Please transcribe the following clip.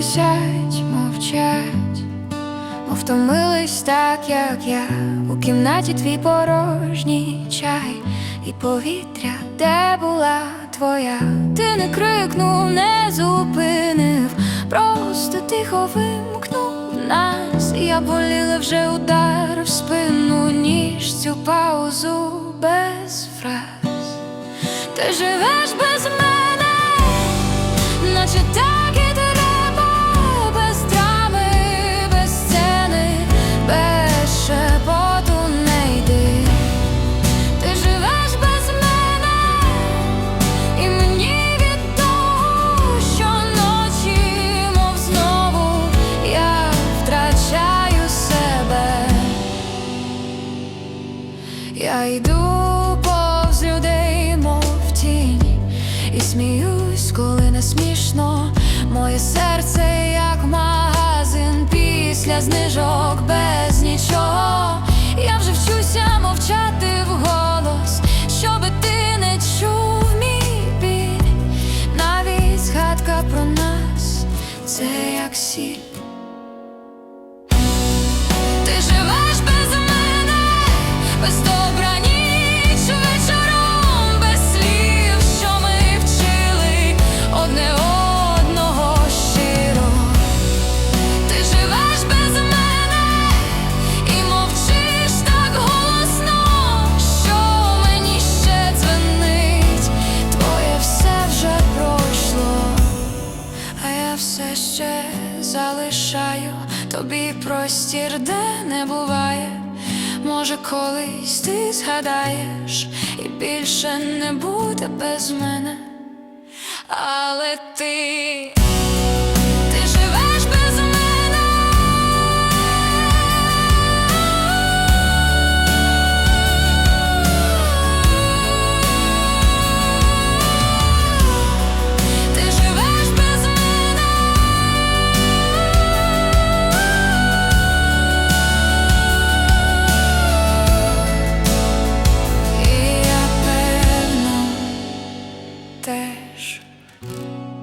просять, мовчать, мов втомились так, як я. У кімнаті твій порожній чай і повітря, де була твоя. Ти не крикнув, не зупинив, просто тихо вимкнув нас. І Я боліла вже удар в спину, ніж цю паузу без фраз. Ти живеш без мене, Я йду повз людей, мов тінь, і сміюсь, коли не смішно. Моє серце, як магазин після знижок без нічого. Я вже вчуся мовчати вголос, щоби ти не чув мій біль. Навіть згадка про нас це як сіль. Все ще залишаю тобі простір, де не буває. Може, колись ти згадаєш і більше не буде без мене, але ти disseste.